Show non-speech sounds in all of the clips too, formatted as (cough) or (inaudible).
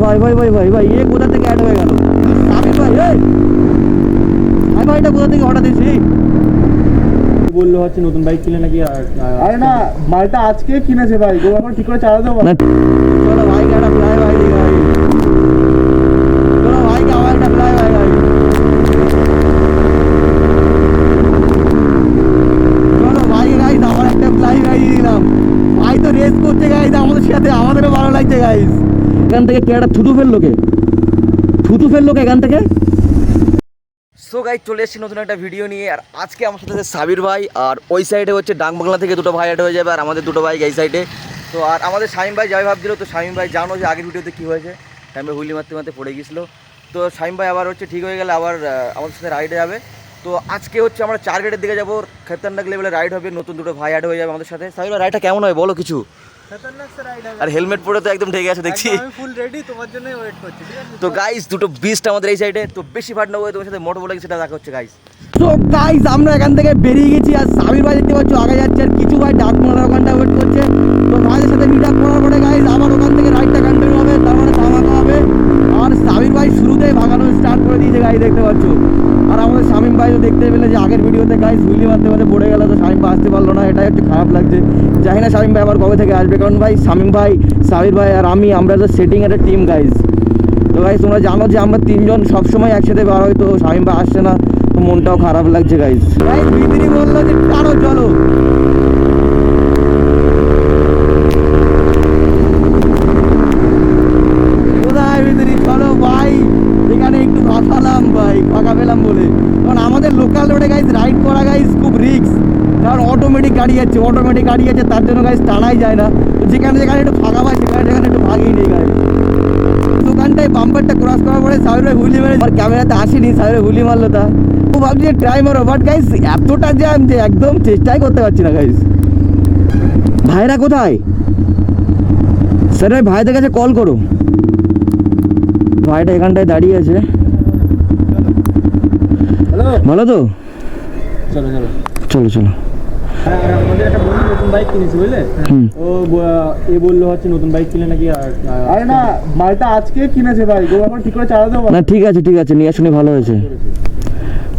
ভাই ভাই ভাই ভাই ভাই এ কোথা থেকে অ্যাড হয়ে গেল? আমি ভাই এই! ভাই ভাইটা কোথা থেকে অর্ডার দিয়েছি? বলল হচ্ছে নতুন বাইক কিনে নাকি আর- না মালটা আজকে কিনেছে ভাই গো এখন ঠিক করে চালাতে পারব না চলো ভাই একটা ফ্লাই ভাই দিই ভাই চলো ভাই আমার একটা ফ্লাই ভাই ভাই চলো ভাই গাইজ আমার একটা ফ্লাই ভাই দিয়ে দিলাম ভাই তো রেস করছে গাইজ আমাদের সাথে আমাদেরও ভালো লাগছে গাইজ এখান থেকে কে একটা থুতু ফেলল কে? থুতু ফেলল কে এখান থেকে? সো গাই চলে এসেছি নতুন একটা ভিডিও নিয়ে, আর আজকে আমার সাথে সাবির ভাই, আর ওই সাইডে হচ্ছে ডাকবাংলা থেকে দুটো ভাই হয়ে যাবে, আর আমাদের দুটো বাইক এই সাইডে তো আর আমাদের শামিম ভাই যাই ভাবছিল, তো শামিম ভাই জানো যে আগের ভিডিওতে কী হয়েছে? শামিম ভাই হুইলি মারতে মারতে পড়ে গেছিল তো শামিম ভাই আবার হচ্ছে ঠিক হয়ে গেলে আবার আমাদের সাথে রাইডে যাবে। তো আজকে হচ্ছে আমরা চার গেটের দিকে যাব খেতান্নাক লেভেলে রাইড হবে, নতুন দুটো ভাই অ্যাড হয়ে যাবে আমাদের সাথে। সাবির ভাই রাইডটা কেমন হয় বলো কিছু? আর হেলমেট পরে তো একদম ঠেকে আছে দেখছি। আমি ফুল রেডি তোমার জন্যই ওয়েট করছি তো গাইস দুটো বিস্ট আমাদের এই সাইডে তো বেশি ফাট নেব তোমার সাথে মোটো বলে সেটা দেখা হচ্ছে গাইস তো গাইস আমরা এখান থেকে বেরিয়ে গেছি আর সাবির ভাই দেখতে পাচ্ছ আগে যাচ্ছে আর কিছু ভাই ডাক মোড়ার ওখানটা ওয়েট করছে। তো ভাইদের সাথে মিট আপ করার পরে গাইস আবার ওখান থেকে রাইডটা কন্টিনিউ হবে তারপরে ধামাকা হবে। আর সাবির ভাই শুরুতেই ভাগানো স্টার্ট করে দিয়েছে গাইস দেখতে পাচ্ছ। আর আমাদের শামিম ভাই তো দেখতে পেলে যে আগের ভিডিওতে গাইস হুইলি মারতে মারতে পড়ে গেল, তো শামিম ভাই আসতে পারল না, এটাই একটু খারাপ লাগছে। জানি না শামিম ভাই আবার কবে থেকে আসবে, কারণ ভাই শামিম ভাই, সাবির ভাই আর আমি, আমরা তো সেটিং একটা টিম গাইস তো গাইস তোমরা জানো যে আমরা তিনজন সবসময় একসাথে বার হয় তো শামিম ভাই আসছে না, তো মনটাও খারাপ লাগছে গাইস ভিতরি বলল যে, টানো, চলো কোথায় ভিতরি চলো ভাই এখানে ফাঁকালাম ভাই ফাঁকা পেলাম বলে। কারণ আমাদের লোকাল রোডে গাইস রাইড করা গাইস খুব রিস্ক কারণ অটোমেটিক গাড়ি যাচ্ছে অটোমেটিক গাড়ি যাচ্ছে তার জন্য গাইস টানাই যায় না। যেখানে যেখানে একটু ফাঁকা পায় সেখানে সেখানে একটু ভাগিয়ে নেই গাড়ি দোকানটায় বাম্পারটা ক্রস করার পরে সাইডে হুলি মেরে আর ক্যামেরাতে আসেনি সাইডে হুলি মারলো তা। ও ভাবছি ট্রাই মারো বাট গাইস এতটা জ্যাম যে একদম চেষ্টাই করতে পারছি না গাইস ভাইরা কোথায়? স্যার ভাইদের কাছে কল করো। ভাইটা এখানটায় দাঁড়িয়ে আছে। ভালো তো? চলো চলো। চলো চলো। হ্যাঁ আমাদের একটা বন্ধু নতুন বাইক কিনেছে বুঝলে? ও এ বলল হচ্ছে নতুন বাইক কিনে নাকি আর- না মালটা আজকে কিনেছে ভাই। গো এখন ঠিক করে চালাতে পারব না ঠিক আছে ঠিক আছে নিয়ে শুনে ভালো হয়েছে।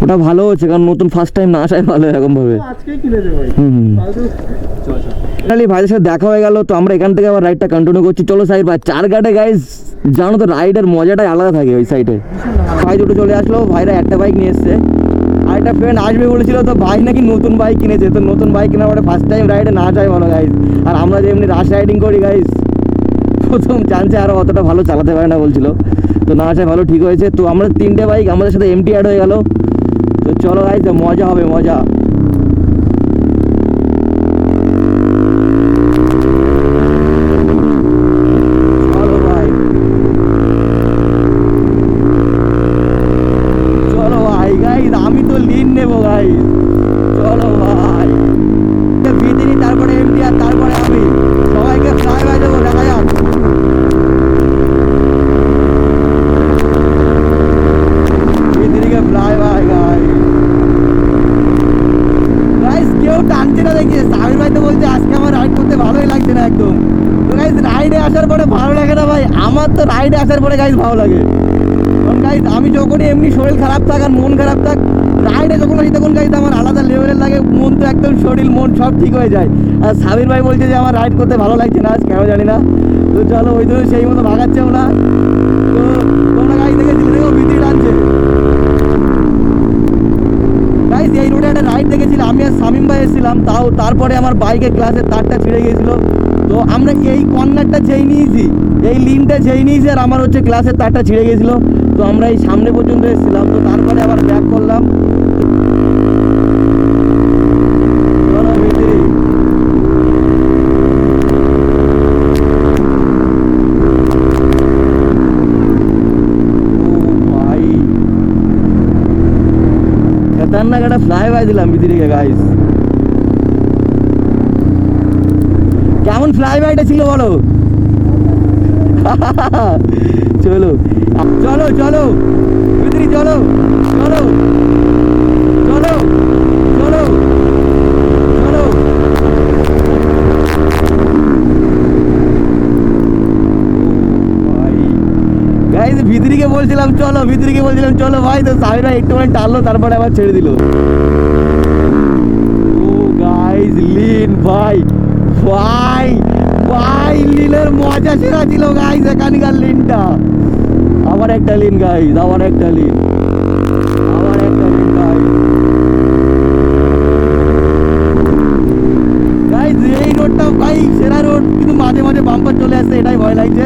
ওটা ভালো হচ্ছে কারণ নতুন ফার্স্ট টাইম না আসাই ভালো এরকম ভাবে কিনেছে ভাই। হুম ফাইনালি ভাইদের সাথে দেখা হয়ে গেল তো আমরা এখান থেকে আবার রাইডটা কন্টিনিউ করছি। চলো সাইড ভাই চার গাটে গাইজ জানো তো রাইডের মজাটাই আলাদা থাকে ওই সাইডে ভাই দুটো চলে আসলো, ভাইরা একটা বাইক নিয়ে এসছে। আর একটা ফ্রেন্ড আসবে বলেছিল, তো ভাই নাকি নতুন বাইক কিনেছে? তো নতুন বাইক কেনার পরে ফার্স্ট টাইম রাইডে না যায় ভালো গাইজ আর আমরা যে এমনি রাশ রাইডিং করি গাইজ প্রথম চান্সে আরও অতটা ভালো চালাতে পারে না বলছিল। তো না আসায় ভালো ঠিক হয়েছে। তো আমরা তিনটে বাইক আমাদের সাথে এমটি অ্যাড হয়ে গেল। তো চলো গাইজ মজা হবে, মজা। রাইডে আসার পরে ভালো লাগে না ভাই? আমার তো রাইডে আসার পরে গাইজ ভালো লাগে। গাইজ আমি যখনই এমনি শরীর খারাপ থাক আর মন খারাপ থাক রাইডে যখন আসি তখন গাইজ আমার আলাদা লেভেলের লাগে, মন তো একদম শরীর, মন সব ঠিক হয়ে যায়। আর সাবির ভাই বলছে যে আমার রাইড করতে ভালো লাগছে না, আজ কেন জানি না। তো চলো ওই জন্য সেই মতো ভাগাচ্ছেও না। তো তোমরা গাইজ দেখে দেখো বিদ্যুৎ টানছে গাইস এই রোডে একটা রাইড দেখেছিলাম, আমি আর শামিম ভাই এসেছিলাম, তাও তারপরে আমার বাইকের ক্লাসের তারটা ছিঁড়ে গিয়েছিল। তো আমরা এই কর্নারটা যেই নিয়েছি, এই লিনটা যেই নিয়েছি আর আমার হচ্ছে ক্লাসের তারটা ছিঁড়ে গিয়েছিল তো আমরা এই সামনে পর্যন্ত এসেছিলাম। তো তারপরে আবার ব্যাক করলাম। চলো ভিতরে। ও ভাই। খতরনাক একটা ফ্লাই কেমন ফ্লাই বাইটা ছিল বলো? (laughs) চলো। চলো চলো। ভিতরে চলো চলো। চলো চলো। চলো। ভাই। ভিতরিকে বলছিলাম, চলো, ভিতরিকে বলছিলাম, চলো ভাই, তো সাবিরা একটুখানি টানলো, তারপরে আবার ছেড়ে দিল। ও গাইজ লিন ভাই। ভাই ভাই লিনের মজা সেরা ছিল গাইজ এখানকার লিনটা আবার একটা লিন গাইজ আবার একটা লিন আবার একটা লিন গাইজ গাইজ এই রোডটা ভাই, সেরা রোড কিন্তু মাঝে মাঝে বাম্পার চলে আসছে এটাই ভয় লাগছে।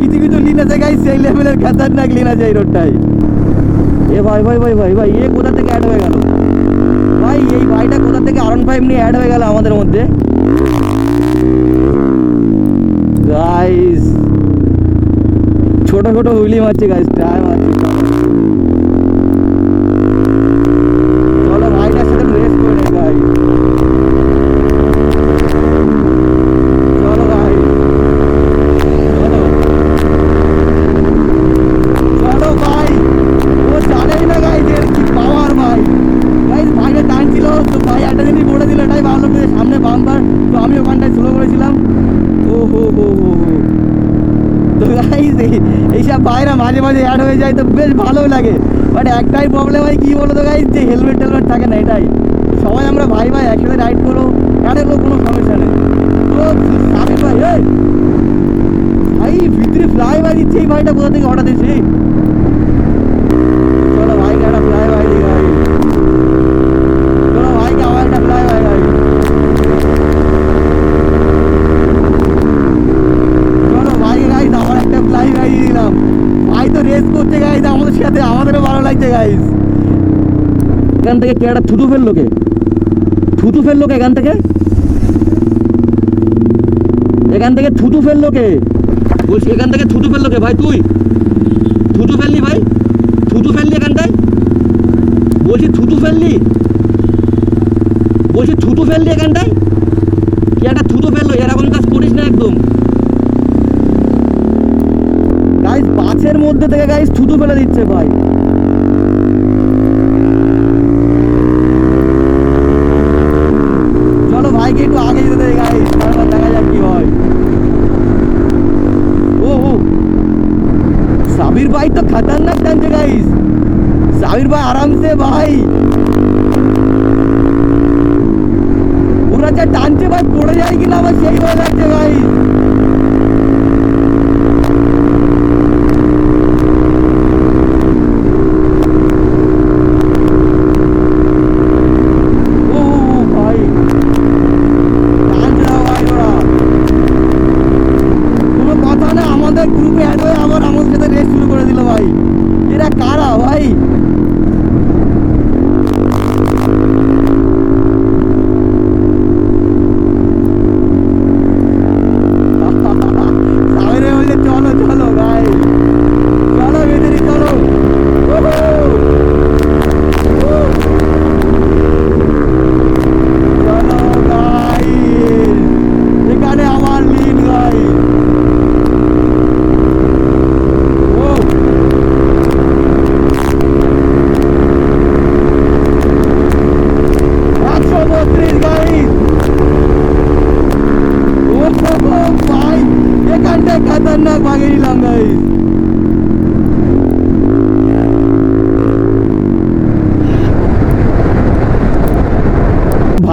কিছু কিছু লিন আছে গাইজ সেই লেভেলের খাতারনাক লিন আছে এই রোডটাই এ ভাই ভাই ভাই ভাই ভাই, এ কোথা থেকে অ্যাড হয়ে গেল? ভাই, এই ভাইটা কোথা থেকে আরন ফাইভ নিয়ে অ্যাড হয়ে গেল আমাদের মধ্যে? গাইস ছোট ছোট হুইলি মারছে গাইস টাইম মারছে চলো ভাইটার সাথে রেস করে নে গাই চলো ভাই চলো চলো ভাই ও জানেই না গাইজ এর কি পাওয়ার ভাই গাইজ ভাইটা টানছিল তো ভাই একটা জিনিস বলে দিল এটাই ভাবলাম যে সামনে বাম্পার তো আমি ওখানটায় স্লো করেছিলাম ও হো হো হো হো তো দেখি এইসব ভাইরা মাঝে মাঝে অ্যাড হয়ে যায় তো বেশ ভালো লাগে। বাট একটাই প্রবলেম হয়, কী বলো তো গাই যে হেলমেট টেলমেট থাকে না, এটাই। সবাই আমরা ভাই ভাই একসাথে রাইড করো অ্যাডে কোনো সমস্যা নেই। তো ভাই ভাই, ভিতরে ফ্লাই মারিচ্ছে এই ভাইটা কোথা থেকে? অর্ডার এসে। এখান থেকে একটা থুতু ফেলল কে? থুতু ফেলল কে এখান থেকে? এখান থেকে থুতু ফেলল কে? বলছি, এখান থেকে থুতু ফেলল কে ভাই তুই? থুতু ফেললি ভাই? থুতু ফেললি এখানটায়? বলছি, থুতু ফেললি? বলছি, থুতু ফেললি এখানটায়? কি একটা থুতু ফেলল? এরকম কাজ করিস না একদম। গাইস বাসের মধ্যে থেকে গাইস থুতু ফেলে দিচ্ছে ভাই। সাবির ভাই তো খতরনাক টানছে গাইস। সাবির ভাই আরামসে ভাই। ওরা যা টানছে ভাই, পড়ে যায় কিনা আমার সেই ভয় লাগছে ভাই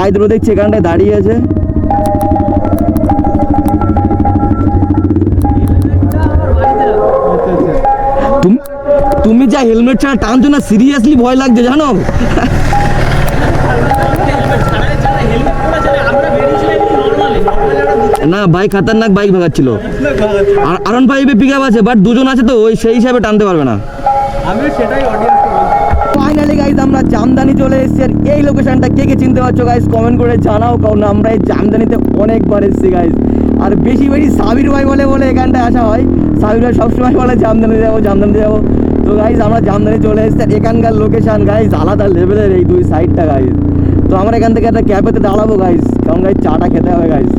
ভাই দুটো দেখছি এখানটায় দাঁড়িয়ে আছে। তুমি তুমি যা হেলমেট ছাড়া টানছো না সিরিয়াসলি ভয় লাগছে জানো? না বাইক খাতারনাক বাইক ভাগাচ্ছিল। আর আরন ফাইভে পিক আপ আছে বাট দুজন আছে তো ওই সেই হিসাবে টানতে পারবে না। আমি সেটাই অডিয়েন্সকে বলছি ফাইনালি গাইজ আমরা জামদানি চলে এসেছি আর এই লোকেশনটা কে কে চিনতে পারছ গাইজ কমেন্ট করে জানাও, কারণ আমরা এই জামদানিতে অনেকবার এসেছি গাইজ আর বেশি বেশি সাবির ভাই বলে বলে এখানটায় আসা হয়। সাবির ভাই সবসময় বলে জামদানি যাব জামদানি যাব। তো গাইজ আমরা জামদানি চলে এসেছি আর এখানকার লোকেশন গাইজ আলাদা লেভেলের এই দুই সাইডটা গাইজ তো, আমরা এখান থেকে একটা ক্যাবেতে দাঁড়াবো গাইজ কারণ গাইজ চাটা খেতে হবে গাইজ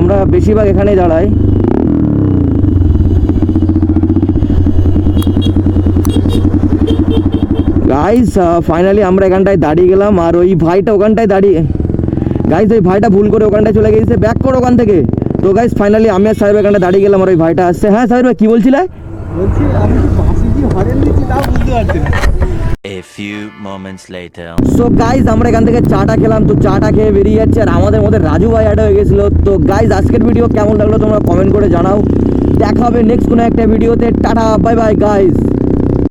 আমরা বেশিরভাগ এখানেই দাঁড়াই। গাইস ফাইনালি আমরা এখানটায় দাঁড়িয়ে গেলাম আর ওই ভাইটা ওখানটায় দাঁড়িয়ে। গাইজ ওই ভাইটা ভুল করে ওখানটায় চলে গেছে ব্যাক করো ওখান থেকে। তো গাইজ ফাইনালি আমি আর সাহেব এখানটা দাঁড়িয়ে গেলাম আর ওই ভাইটা আসছে। হ্যাঁ সাহেব কি বলছিলে? বলছি আমি কি হরেন দিচ্ছি তাও বুঝতে পারছি না। A few moments later. So guys আমরা এখান থেকে চাটা খেলাম তো চাটা খেয়ে বেরিয়ে যাচ্ছে আর আমাদের মধ্যে রাজু ভাই অ্যাড হয়ে গেছিল। তো গাইজ আজকের ভিডিও কেমন লাগল তোমরা কমেন্ট করে জানাও। দেখা হবে নেক্সট কোনো একটা ভিডিওতে টাটা বাই বাই গাইজ